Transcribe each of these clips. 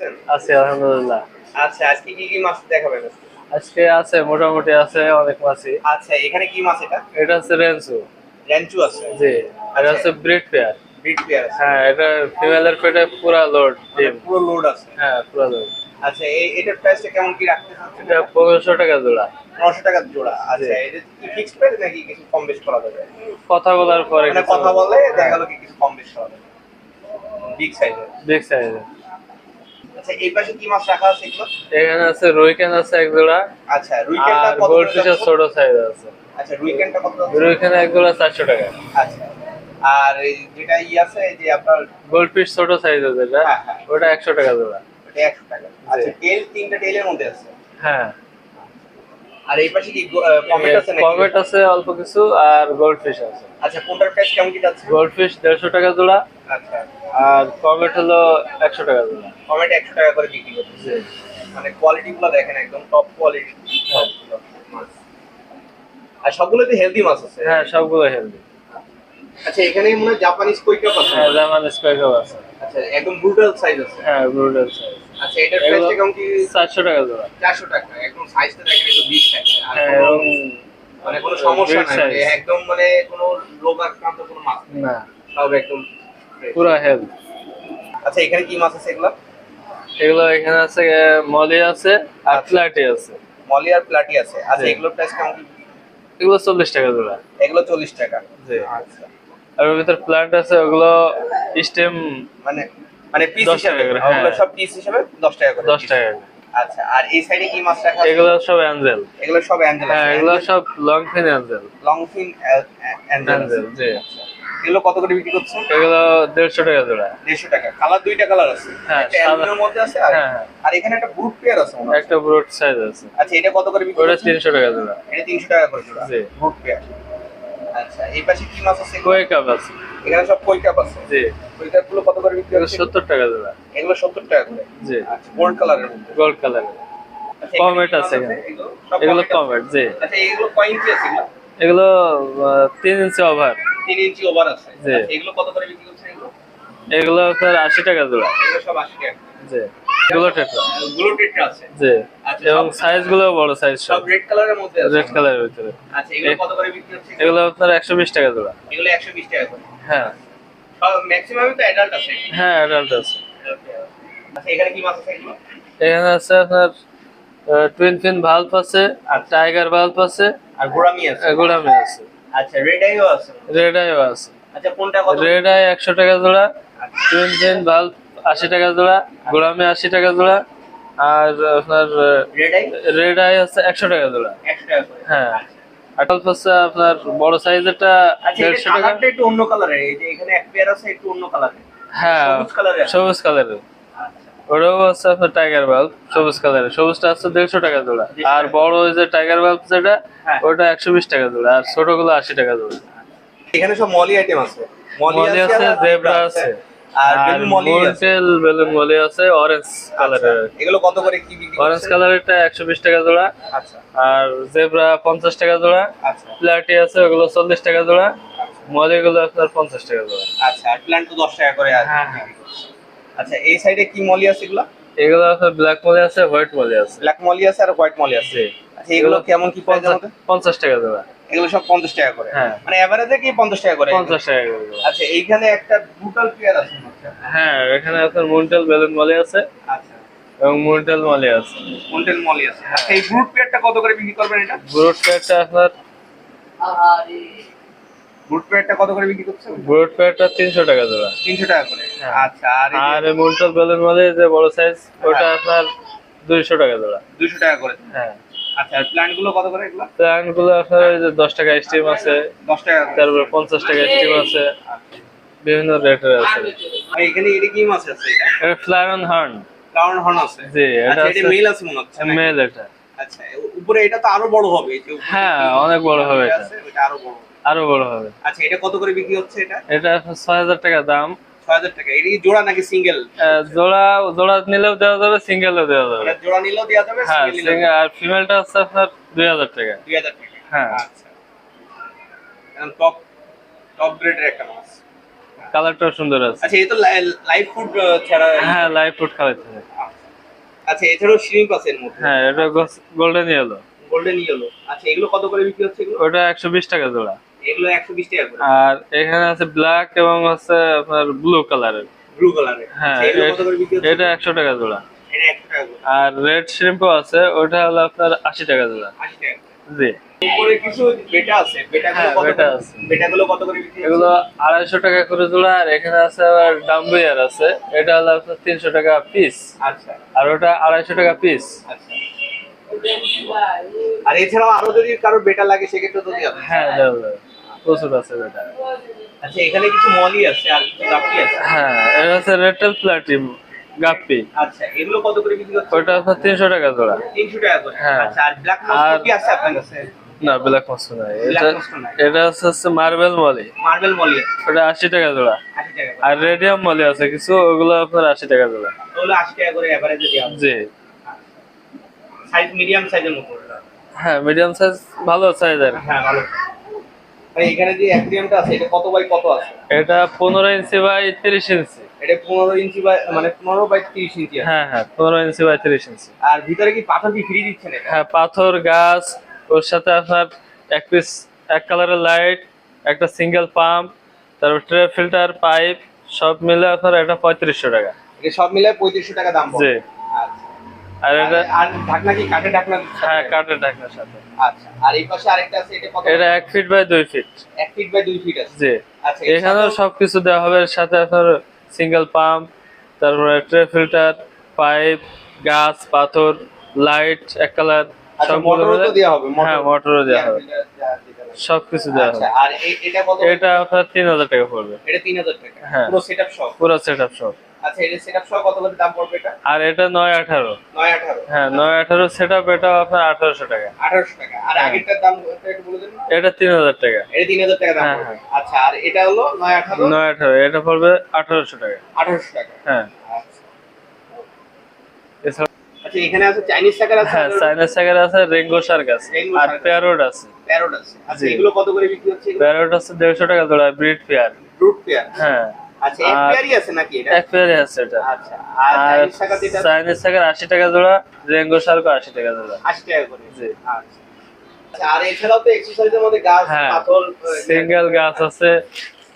আছেন? আছি আলহামদুলিল্লাহ। আচ্ছা আজকে কি কি মাছ দেখাবেন? আজকে আছে মোটামুটি আছে অনেক মাছই। আচ্ছা এখানে কি মাছ এটা? এটা হচ্ছে রেঞ্চু র্যাঞ্চু আছে? জি এটা হচ্ছে ব্রিড পেয়ার। বিট পেয়ার আছে। হ্যাঁ এটা ফিমেলের পেটে পুরা লোড মানে পুরো লোড আছে। হ্যাঁ পুরা লোড আচ্ছা এই এটার প্রাইসটা কেমন কি রাখতে চাচ্ছেন? এটা পনেরোশো টাকা জোড়া। নশো টাকার জোড়া। আচ্ছা এটা কি ফিক্সড প্রাইস নাকি কিছু কম বেশ করা যাবে? কথা বলার পরে মানে কথা বলে দেখা গেল কি কিছু কম বেশ করা যাবে। বিগ সাইজের বিগ সাইজের আচ্ছা এই পাশে কি মাছ রাখা আছে এগুলো? এখানে আছে রুই ক্যান আছে এক জোড়া আচ্ছা কত? ছোট সাইজ আছে। আচ্ছা কত যাচ্ছে? রুই ক্যান এক জোড়া চারশো টাকা। আচ্ছা আর যেটা ই আছে যে আপনার ছোট সাইজ আছে হ্যাঁ, হ্যাঁ। ওটা একশো টাকা জোড়া। ওটা একশো টাকা। আচ্ছা টেল তিনটা টেলের মধ্যে আছে? হ্যাঁ। আর এই পাশে কি কমেট আছে নাকি? কমেট আছে অল্প কিছু আর গোল্ড ফিশ আছে। আচ্ছা কোনটার প্রাইস কেমন কি যাচ্ছে? গোল্ড ফিশ দেড়শো টাকা জোড়া আচ্ছা আর কমেট হলো একশো টাকা জোড়া কমেট একশো টাকা করে বিক্রি করতেছে। মানে কোয়ালিটি গুলো দেখেন একদম টপ কোয়ালিটি মাছ। আর সবগুলোতে হেলদি মাছ আছে? হ্যাঁ সবগুলো হেলদি আচ্ছা এখানে মনে হয় জাপানিজ কই কাপ আছে। হ্যাঁ জামান স্কোয়ার কাপ আছে। আচ্ছা একদম ব্রুটাল সাইজ আছে। হ্যাঁ ব্রুডাল সাইজ আচ্ছা এটার প্রাইসটা কেমন কি চারশো টাকা জোড়া চারশো টাকা? একদম সাইজটা দেখেন একদম বিগ সাইজ আর হ্যাঁ মানে কোনো সমস্যা নাই। একদম মানে কোনো রোগ আক্রান্ত কোনো মাছ না। সব একদম। পুরো হেলথ আচ্ছা এখানে কি মাছ আছে এগুলো? এগুলো এখানে আছে মলি আছে আর আচ্ছা। প্লাটি আছে। মলি আর প্লাটি আছে। আচ্ছা জি। এগুলোর প্রাইস কেমন? এগুলো চল্লিশ টাকা জোড়া। এগুলো চল্লিশ টাকা। জি। আচ্ছা। আর ওর ভিতর প্লান্ট আছে ওগুলো স্টেম মানে মানে পিস হিসাবে? ওগুলো হ্যাঁ। সব পিস হিসাবে দশ টাকা করে দশ piece। টাকা আচ্ছা আর এই সাইডে কি মাছ রাখা? এগুলো সব অ্যাঞ্জেল। এগুলো সব অ্যাঞ্জেল হ্যাঁ আছে এগুলো সব long fin angel long fin angel জি। এগুলো কত করে বিক্রি করছ? এগুলো দেড়শো টাকা জোড়া। দেড়শো টাকা। কালার দুইটা কালার আছে। হ্যাঁ, মধ্যে আছে আর হ্যাঁ, হ্যাঁ। আর এখানে একটা ব্রুট পেয়ার আছে একটা ব্রড সাইজ আছে। আচ্ছা এটা কত করে বিক্রি ওটা তিনশো টাকা জোড়া। এটা তিনশো টাকা করে জোড়া। ব্রুট পেয়ার আচ্ছা এই পাশে কি মাছ আছে? কই কাপ আছে। এখানে সব কই কাপ আছে। জি। কই কাপগুলো কত করে বিক্রি হচ্ছে? টাকা জোড়া। এগুলো সত্তর টাকা করে। জি। আচ্ছা গোল্ড কালারের মধ্যে। গোল্ড কালারের আচ্ছা, কমেট আছে এগুলো কমেট জি। আচ্ছা এগুলো কয় ইঞ্চি আছে এগুলো? ইঞ্চি ওভার তিন ইঞ্চি ওভার আছে। আচ্ছা, এগুলো কত করে বিক্রি করছেন এগুলো? এগুলো আপনার আশি টাকা জোড়া। এগুলো সব আশি টাকা। জি এগুলো টেট্রা গুলো টেট্রা আছে। জি আচ্ছা, এবং সাইজগুলো বড় সাইজ সব। রেড কালারের মধ্যে আছে। রেড কালারের ভিতরে। আচ্ছা এগুলো কত করে বিক্রি হচ্ছে? এগুলো এগুলো আপনার একশো বিশ টাকা জোড়া। এগুলো একশো বিশ টাকা করে। হ্যাঁ। ম্যাক্সিমামই তো অ্যাডাল্ট আছে। হ্যাঁ অ্যাডাল্ট আছে। আচ্ছা এখানে কি মাছ আছে এগুলো? এখানে আছে আপনার টুইন ফিন ভাল্ব আছে আর টাইগার ভাল্ব আছে আর গোড়ামি আছে। গোলামি আছে। আচ্ছা রেড আইও আছে। রেড আইও আছে। আচ্ছা কোনটা কত? রেড আই একশো টাকা জোড়া টুইন ফিন ভাল্ব টাকা জোড়া গোলামি আশি টাকা জোড়া আর আপনার রেড আই রেড আই আছে একশো টাকা জোড়া। টাকা হ্যাঁ। আটল হচ্ছে আপনার বড় সাইজেরটা আচ্ছা এটা দেড়শো টাকা। একটু অন্য কালারের এখানে এক পেয়ার আছে একটু অন্য কালারের হ্যাঁ সবুজ কালারের সবুজ আচ্ছা ওটাও আছে আপনার টাইগার বাল্ব সবুজ কালারের সবুজটা আছে দেড়শো টাকা জোড়া। আর বড় ওই যে টাইগার বাল্ব যেটা হ্যাঁ। ওটা একশো বিশ টাকা জোড়া আর ছোটগুলো আশি টাকা জোড়া। এখানে সব মলি আইটেম আছে। মলি আছে জেব্রা আছে। আর বেলুন মলি আছে। অরেঞ্জ কালারের আচ্ছা, এগুলো কত করে কি বিক্রি অরেঞ্জ কালারেরটা একশো বিশ টাকা জোড়া। আচ্ছা। আর জেব্রা পঞ্চাশ টাকা জোড়া। আচ্ছা। প্লাটি আছে ওগুলো চল্লিশ টাকা জোড়া। মলি গুলো আপনার পঞ্চাশ টাকা জোড়া। আচ্ছা আর প্ল্যান্ট তো দশ টাকা করে আছে হ্যাঁ, হ্যাঁ। আচ্ছা এই সাইডে কি মলি আছে এগুলো? এগুলো আপনার ব্ল্যাক মলি আছে হোয়াইট মলি আছে। ব্ল্যাক মলি আছে আর হোয়াইট মলি আছে। আচ্ছা এগুলো কেমন কি প্রাইস পঞ্চাশ পঞ্চাশ টাকা জোড়া এগুলো সব পঞ্চাশ টাকা করে। হ্যাঁ। মানে এভারেজে কি পঞ্চাশ টাকা করে? পঞ্চাশ টাকা করে। আচ্ছা এইখানে একটা ব্রুটাল পেয়ার আছে হ্যাঁ এখানে আপনার মুন্টেল বেলুন মলি আছে। আচ্ছা। এবং মুন্টেল মলি আছে। মন্টেল মলি আছে। আচ্ছা এই ব্রুট পেয়ারটা কত করে বিক্রি করবেন এটা? ব্রোড প্যাডটা আপনার ব্রুট পেয়ারটা কত করে বিক্রি করছেন ব্রোড প্যাডটা তিনশো টাকা জোড়া। তিনশো টাকা করে। হ্যাঁ। আচ্ছা আর আর মুন্টেল বেলুন মলি যে বড় সাইজ ওটা আপনার দুইশো টাকা জোড়া। দুশো টাকা করে। হ্যাঁ। আচ্ছা আরগুলো কত করে এগুলো? প্ল্যানগুলো আপনার ওই যে দশ টাকা স্টিম আছে। দশ টাকা করে। তারপরে পঞ্চাশ টাকা স্টিম আছে। বিভিন্ন রেটের আছে। আর এখানে এটা কি মাছ আছে এটা? এটা ফ্লাই অন হার্ন হর্ন আছে। জি এটা আচ্ছা এটা আছে মেল আছে মনে হচ্ছে? মেল এটা। আচ্ছা উপরে এটা তো আরও বড় হবে হ্যাঁ অনেক বড় হবে এটা। আরও বড় আরও বড় হবে। আচ্ছা এটা কত করে বিক্রি হচ্ছে এটা? এটা আপনার ছয় হাজার টাকা দাম। ছয় হাজার টাকা। এটা কি জোড়া নাকি সিঙ্গেল? জোড়া জোড়া নিলেও দেওয়া যাবে সিঙ্গেলও দেওয়া যাবে। জোড়া নিলেও দেওয়া যাবে হ্যাঁ সিঙ্গেল সিঙ্গেল আর ফিমেলটা হচ্ছে আপনার দুই হাজার টাকা। দুই হাজার টাকা। হ্যাঁ। আচ্ছা। টপ টপ গ্রেডের একটা মাছ। কালারটাও সুন্দর আছে। আচ্ছা এই তো লাইভ ফুড ছাড়া হ্যাঁ লাইভ ফুড খাওয়াইতে হবে আচ্ছা আচ্ছা এছাড়াও শ্রিম্প আছে এর মধ্যে হ্যাঁ এটা গোল্ডেন ইয়েলো গোল্ডেন ইয়েলো আচ্ছা এগুলো কত করে বিক্রি হচ্ছে এগুলো? ওটা একশো বিশ টাকা জোড়া। এগুলো একশো বিশ টাকা করে। আর এখানে আছে ব্ল্যাক এবং হচ্ছে আপনার ব্লু কালারের ব্লু কালারের হ্যাঁ এটা একশো টাকা জোড়া। এটা একশো টাকা আর রেড শ্রিম্পও আছে ওটা হলো আপনার আশি টাকা জোড়া। আশি টাকা জি। উপরে কিছু বেটা আছে। বেটাগুলো হ্যাঁ, কত বেটা আছে। বেটাগুলো কত করে বিক্রি এগুলো আড়াইশো টাকা করে জোড়া আর এখানে আছে আবার ডাম্বুয়ার আছে। এটা হলো আপনার তিনশো টাকা পিস আচ্ছা। আর ওটা আড়াইশো টাকা পিস আচ্ছা। আর এছাড়াও আরও যদি কারও বেটা লাগে সেক্ষেত্রে তো হ্যাঁ যাবে। প্রচুর আছে এটা আচ্ছা এখানে কিছু মলি আছে আর কিছু গাপি আছে? হ্যাঁ এটা হচ্ছে রেটেল প্লাটিম গাপ্পি। আচ্ছা এগুলো কত করে বিক্রি হচ্ছে ওটা আপনার তিনশো টাকা জোড়া। তিনশো টাকা করে? হ্যাঁ। আচ্ছা আর ব্ল্যাক আর- মস্কো কি আছে আপনার কাছে? না ব্ল্যাক মস্কো নাই। এটা Black Moscow নাই। এটা হচ্ছে হচ্ছে মার্বেল মলি মার্বেল মলি ওটা আশি টাকা জোড়া। আশি টাকা আর রেডিয়াম মলি আছে কিছু ওগুলো আপনার আশি টাকা জোড়া। ওগুলো আশি টাকা করে এভারেজে দেওয়া জি। সাইজ মিডিয়াম সাইজের মতো। হ্যাঁ মিডিয়াম সাইজ ভালো সাইজের হ্যাঁ ভালো। মানে এখানে যে অ্যাকুরিয়ামটা আছে এটা কত বাই কত আছে? এটা ইঞ্চি বাই ইঞ্চি। এটা পনেরো ইঞ্চি বাই মানে পনেরো বাই তিরিশ ইঞ্চি হ্যাঁ হ্যাঁ পনেরো ইঞ্চি বাই তিরিশ ইঞ্চি। আর ভিতরে কি পাথর কি ফ্রি দিচ্ছেন এটা? হ্যাঁ পাথর গাছ ওর সাথে আপনার এক পিস এক কালারের লাইট একটা সিঙ্গেল পাম্প তারপর ট্রে ফিল্টার পাইপ সব মিলে আপনার এটা পঁয়ত্রিশশো টাকা। এটা সব মিলে পঁয়ত্রিশশো টাকা দাম জি। আর এটা আর ঢাকনা কি কাঠের ঢাকনা হ্যাঁ কাঠের ঢাকনার সাথে। আচ্ছা আর এই পাশে আরেকটা আছে এটা কত? এটা এক ফিট বাই দুই ফিট 1 ফিট বাই 2 ফিট আছে। জি। আচ্ছা এখানেও সবকিছু দেওয়া হবে সাথে আপনার সিঙ্গেল পাম্প তারপরে ট্রে ফিল্টার পাইপ গাছ পাথর লাইট এক কালার সব মোটরও দেওয়া হবে হ্যাঁ মোটরও দেওয়া হবে। সবকিছু দেওয়া আচ্ছা হবে। আর এটা কত? এটা আপনার তিন হাজার টাকা পড়বে। এটা তিন হাজার টাকা। হ্যাঁ। পুরো সেটআপ সহ? পুরো সেট আপ সব আচ্ছা এটা সেটআপ সহ কত করে দাম পড়বে এটা? আর এটা নয় আঠারো। নয় আঠারো। হ্যাঁ নয় আঠারো সেট আপ আপনার আঠারোশো টাকা। আঠারোশো টাকা। আর হ্যাঁ। আগেরটার দাম একটু বলে দেন এটা তিন হাজার টাকা। এটা তিন হাজার টাকা দাম হ্যাঁ, পড়বে। আচ্ছা আর এটা হলো নয় আঠারো? নয় আঠারো এটা পড়বে আঠারোশো টাকা। আঠারোশো টাকা। হ্যাঁ। আচ্ছা এখানে আছে চাইনিজ আছে হ্যাঁ চাইনিজ টাকার আছে রেঙ্গো শার্ক আছে আর। প্যারোড আছে। প্যারোট আছে। আচ্ছা এগুলো কত করে বিক্রি হচ্ছে আছে দেড়শো টাকা জোড়া ব্রিড পেয়ার পেয়ার হ্যাঁ। আচ্ছা এক আর- পেয়ারই আছে নাকি এটা? এক পেয়ারে আছে এটা। আচ্ছা আর আর চাইনিজ টাকা যেটা? চাইনিজ টাকার আশি টাকা জোড়া রেঙ্গো শার্ক আশি টাকা জোড়া। আশি টাকা করে। জি। আচ্ছা। আর এছাড়াও তো এক্সারসাইজের মধ্যে গাছ হ্যাঁ। পাথর সিঙ্গেল গাছ আছে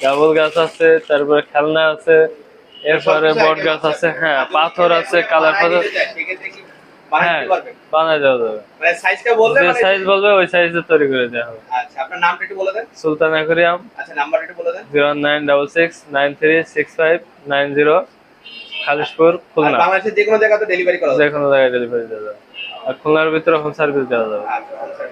ডাবল গাছ আছে তারপরে খেলনা আছে এরপরে বট গাছ আছে হ্যাঁ পাথর আছে কালার পাথর। হ্যাঁ দিতে পারবেন? বানাই দেওয়া যাবে। মানে সাইজটা বললে যে মানে সাইজ বলবে ওই সাইজে তৈরি করে দেওয়া হবে। আচ্ছা আপনার নামটা একটু বলে দেন। সুলতান আকরিয়াম আচ্ছা নাম্বারটা একটু বলে দেন। Zero nine double six nine three six five nine zero Khalishpur আর খুলনা বাংলাদেশের যে কোনো জায়গাতে ডেলিভারি করা যাবে। যে কোনো জায়গায় ডেলিভারি দেওয়া যাবে। আর খুলনার ভিতরে হোম সার্ভিস দেওয়া যাবে। আচ্ছা, আচ্ছা,